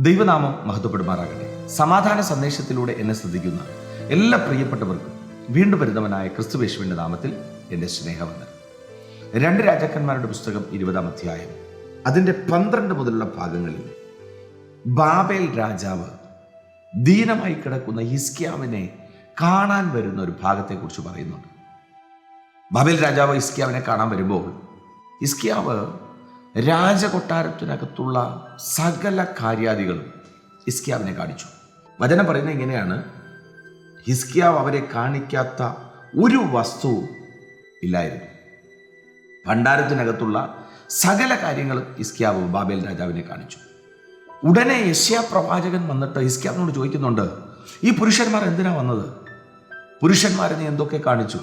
ദൈവനാമം മഹത്വപ്പെടുമാറാകട്ടെ. സമാധാന സന്ദേശത്തിലൂടെ എന്നെ ശ്രദ്ധിക്കുന്ന എല്ലാ പ്രിയപ്പെട്ടവർക്കും വീണ്ടും വരുന്നവനായ ക്രിസ്തുവേശുവിന്റെ നാമത്തിൽ എന്റെ സ്നേഹമുണ്ട് രണ്ട് രാജാക്കന്മാരുടെ പുസ്തകം ഇരുപതാം അധ്യായം അതിന്റെ പന്ത്രണ്ട് മുതലുള്ള ഭാഗങ്ങളിൽ ബാബേൽ രാജാവ് ദീനമായി കിടക്കുന്ന ഹിസ്കിയാവിനെ കാണാൻ വരുന്ന ഒരു ഭാഗത്തെക്കുറിച്ച് പറയുന്നുണ്ട്. ബാബേൽ രാജാവ് ഹിസ്കിയാവിനെ കാണാൻ വരുമ്പോൾ ഹിസ്കിയാവ് രാജകൊട്ടാരത്തിനകത്തുള്ള സകല കാര്യാദികളും ഹിസ്കിയാവിനെ കാണിച്ചു. വചനം പറയുന്നത് ഇങ്ങനെയാണ്. ഹിസ്കിയാവ് അവരെ കാണിക്കാത്ത ഒരു വസ്തു ഇല്ലായിരുന്നു. ഭണ്ഡാരത്തിനകത്തുള്ള സകല കാര്യങ്ങളും ഹിസ്കിയാവ് ബാബേൽ രാജാവിനെ കാണിച്ചു. ഉടനെ യശ്യാ പ്രവാചകൻ വന്നിട്ട് ഹിസ്കിയാവിനോട് ചോദിക്കുന്നുണ്ട് ഈ പുരുഷന്മാർ എന്തിനാ വന്നത്? പുരുഷന്മാരെ നീ എന്തൊക്കെ കാണിച്ചു?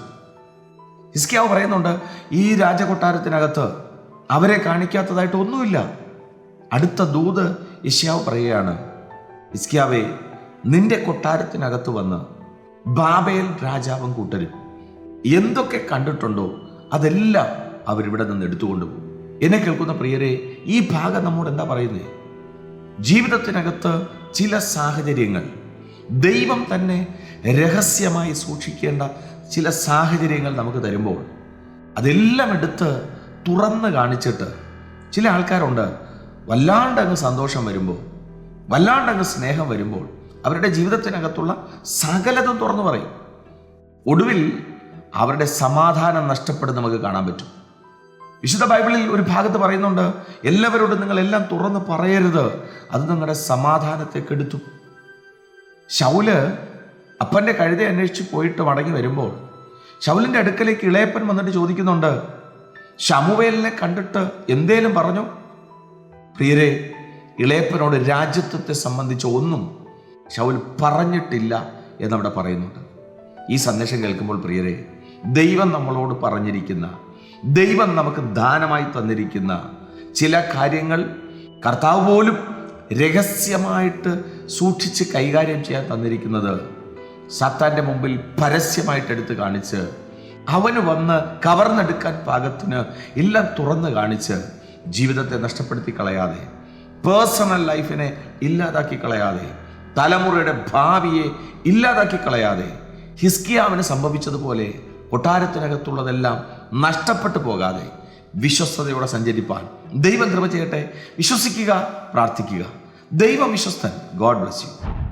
ഹിസ്കിയാവ് പറയുന്നുണ്ട് ഈ രാജകൊട്ടാരത്തിനകത്ത് അവരെ കാണിക്കാത്തതായിട്ട് ഒന്നുമില്ല. അടുത്ത ദൂത് ഇഷ്യാവ് പറയുകയാണ് ഇസ്ക്യാവേ നിന്റെ കൊട്ടാരത്തിനകത്ത് വന്ന് ബാബേൽ രാജാവും കൂട്ടരും. എന്തൊക്കെ കണ്ടിട്ടുണ്ടോ അതെല്ലാം അവരിവിടെ നിന്ന് എടുത്തുകൊണ്ടുപോകും എന്നെ കേൾക്കുന്ന പ്രിയരെ ഈ ഭാഗം നമ്മോട് എന്താ പറയുന്നത് ജീവിതത്തിനകത്ത് ചില സാഹചര്യങ്ങൾ ദൈവം തന്നെ രഹസ്യമായി സൂക്ഷിക്കേണ്ട ചില സാഹചര്യങ്ങൾ നമുക്ക് തരുമ്പോൾ അതെല്ലാം എടുത്ത് തുറന്ന് കാണിച്ചിട്ട് ചില ആൾക്കാരുണ്ട് വല്ലാണ്ട് അങ്ങ് സന്തോഷം വരുമ്പോൾ വല്ലാണ്ട് അങ്ങ് സ്നേഹം വരുമ്പോൾ അവരുടെ ജീവിതത്തിനകത്തുള്ള സകലതും തുറന്നു പറയും. ഒടുവിൽ അവരുടെ സമാധാനം നഷ്ടപ്പെടുന്ന നമുക്ക് കാണാൻ പറ്റും. വിശുദ്ധ ബൈബിളിൽ ഒരു ഭാഗത്ത് പറയുന്നുണ്ട് എല്ലാവരോടും നിങ്ങൾ എല്ലാം തുറന്ന് പറയരുത്. അത് നിങ്ങളുടെ സമാധാനത്തെ കെടുത്തു ശൗൽ അപ്പന്റെ കഴുത അന്വേഷിച്ച് പോയിട്ട് മടങ്ങി വരുമ്പോൾ ശൗലിന്റെ അടുക്കലേക്ക് ഇളയപ്പൻ വന്നിട്ട് ചോദിക്കുന്നുണ്ട് ഷമുവേലിനെ കണ്ടിട്ട് എന്തേലും പറഞ്ഞു? പ്രിയരെ ഇളയപ്പനോട് രാജ്യത്വത്തെ സംബന്ധിച്ച് ഒന്നും ശൗൽ പറഞ്ഞിട്ടില്ല എന്നവിടെ പറയുന്നുണ്ട്. ഈ സന്ദേശം കേൾക്കുമ്പോൾ പ്രിയരെ ദൈവം നമ്മളോട് പറഞ്ഞിരിക്കുന്ന ദൈവം നമുക്ക് ദാനമായി തന്നിരിക്കുന്ന ചില കാര്യങ്ങൾ കർത്താവ് പോലും രഹസ്യമായിട്ട് സൂക്ഷിച്ച് കൈകാര്യം ചെയ്യാൻ തന്നിരിക്കുന്നത് സത്താന്റെ മുമ്പിൽ പരസ്യമായിട്ട് എടുത്ത് കാണിച്ച് അവന് വന്ന് കവർന്നെടുക്കാൻ പാകത്തിന് എല്ലാം തുറന്ന് കാണിച്ച് ജീവിതത്തെ നഷ്ടപ്പെടുത്തി കളയാതെ പേഴ്സണൽ ലൈഫിനെ ഇല്ലാതാക്കി കളയാതെ തലമുറയുടെ ഭാവിയെ ഇല്ലാതാക്കി കളയാതെ ഹിസ്കിയാവിന് സംഭവിച്ചതുപോലെ കൊട്ടാരത്തിനകത്തുള്ളതെല്ലാം നഷ്ടപ്പെട്ടു പോകാതെ വിശ്വസ്തയോടെ സഞ്ചരിപ്പാൻ ദൈവം കൃപ ചെയ്യട്ടെ. വിശ്വസിക്കുക പ്രാർത്ഥിക്കുക. ദൈവം വിശ്വസ്തൻ. God bless you